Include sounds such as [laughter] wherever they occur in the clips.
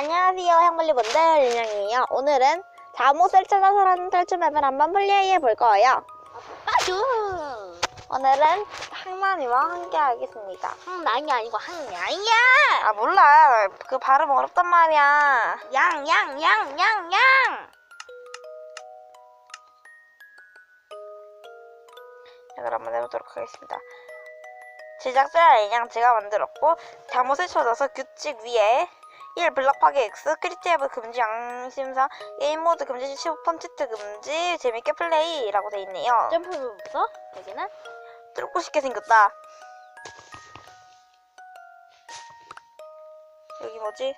안녕하세요, 향벌리분들 윤영이에요. 오늘은 잠옷을 찾아서라는 탈출 맵을 한번 플레이해 볼 거예요. 아주 오늘은 항만이와 함께 하겠습니다. 항난이 아니고 항냥이야 아 몰라, 그 발음 어렵단 말이야. 양양양양양 자, 그럼 한번 해보도록 하겠습니다. 제작자 인양 제가 만들었고 잠옷을 찾아서 규칙 위에 1. 블럭 파괴 X, 크리티브 금지 양심상, 게임 모드 금지 15% 치트 금지, 재밌게 플레이 라고 돼 있네요. 점프는 없어? 여기는? 뚫고 싶게 생겼다. 여기 뭐지?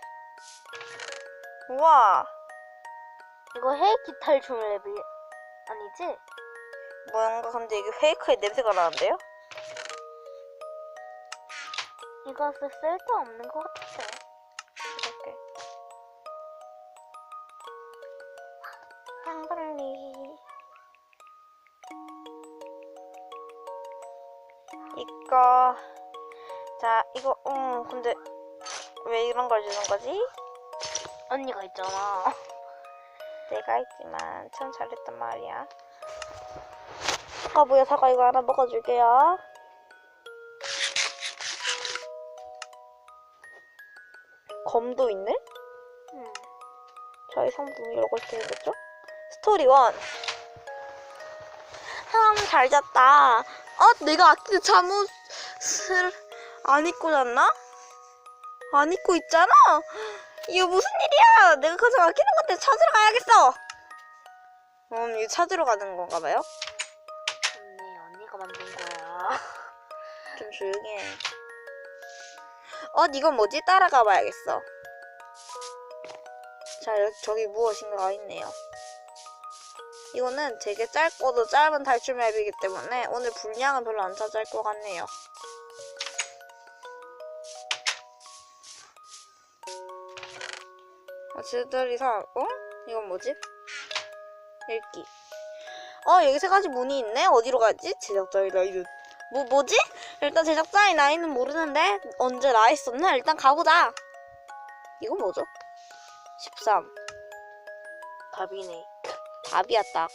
우와, 이거 헤이키 탈출 랩이 아니지? 뭔가 근데 이게 페이크의 냄새가 나는데요? 이것은 쓸데없는 것 같아 이 향벌리. 이거. 자, 이거, 음, 근데 왜 이런 걸 주는 거지? 언니가 있잖아 내가 있지만 참 잘했단 말이야. 사과부야 사과 이거 하나 먹어줄게요. 검도 있네? 응. 저희 상품이 이러고 이렇게 생겼죠? 스토리 원. 사람 잘 잤다. 어, 내가 아끼는 잠옷을 안 입고 잤나? 안 입고 있잖아? 이거 무슨 일이야? 내가 가장 아끼는 건데 찾으러 가야겠어. 음, 이거 찾으러 가는 건가 봐요? 언니 언니가 만든 거야 [laughs] 좀 조용히 해. 어, 이건 뭐지? 따라가 봐야겠어. 자, 여기, 저기 무엇인가가 있네요. 이거는 되게 짧고도 짧은 탈출 맵이기 때문에 오늘 분량은 별로 안 차지할 것 같네요. 어, 지들이 사, 어? 이건 뭐지? 읽기. 어, 여기 세 가지 문이 있네? 어디로 가지? 제작자의 나이는. 뭐, 뭐지? 일단 제작자의 나이는 모르는데, 언제 나 있었나? 일단 가보자. 이건 뭐죠? 13. 답이네 답이야, 딱.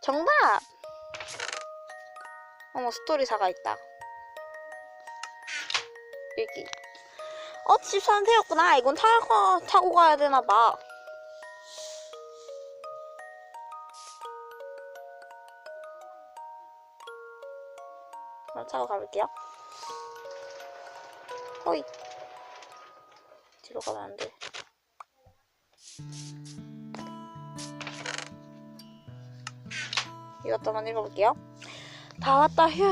정답! 어머, 스토리사가 있다. 여기. 어, 13세였구나. 이건 타고, 타고 가야 되나 봐. 그럼 타고 가볼게요. 호이. 뒤로 가면 안 돼. 이것도 한번 읽어볼게요. 다 왔다, 휴.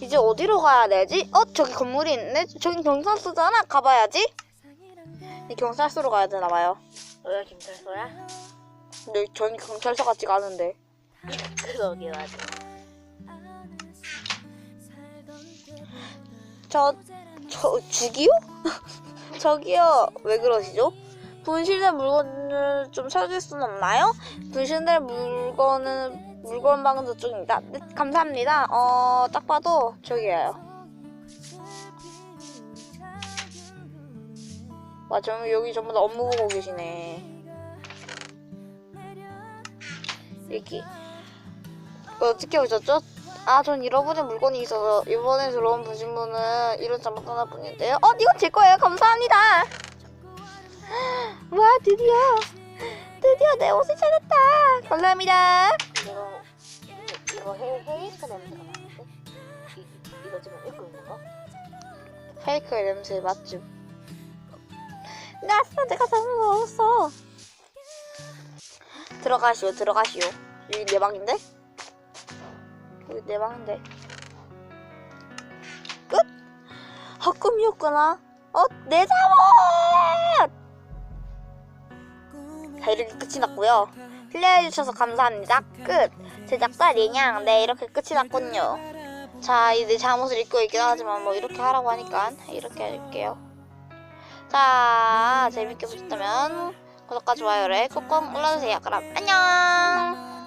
이제 어디로 가야 되지? 어, 저기 건물이 있네? 저기 경찰서잖아? 가봐야지. 이 경찰서로 가야 되나봐요. 너야 김철서야? 근데 저는 경찰서 같지 가 않은데. [laughs] 그러게 맞아 저, 저, 죽이요? [laughs] 저기요, 왜 그러시죠? 분실된 물건을 좀 찾을 수는 없나요? 분실된 물건은 물건 방도 중입니다. 네, 감사합니다. 어, 딱 봐도 저기예요. 맞아, 여기 전부 다 업무 보고 계시네. 여기. 어떻게 오셨죠? 아, 전 잃어버린 물건이 있어서 이번에 들어온 분신물은 이런 잘못 하나뿐인데요. 어, 이건 제 거예요. 감사합니다. 와, 드디어 드디어 내 옷을 찾았다. 감사합니다. 이거 이거 헤 헤이크 냄새가 나는데 이, 이거 지금 읽고 있는 거? 페이크의 냄새 맞죠? 났어, 내가 잘못 먹었어. 들어가시오, 들어가시오. 여기 내 방인데? 여기 내 방인데. 끝? 헛꿈이었구나. 어, 내 잠옷! 자, 이렇게 끝이 났고요. 플레이해주셔서 감사합니다. 끝. 제작자 리냥. 네, 이렇게 끝이 났군요. 자, 이제 잠옷을 입고 있긴 하지만 뭐 이렇게 하라고 하니까 이렇게 해줄게요. 자, 재밌게 보셨다면 구독과 좋아요를 꾹꾹 눌러주세요. 그럼 안녕!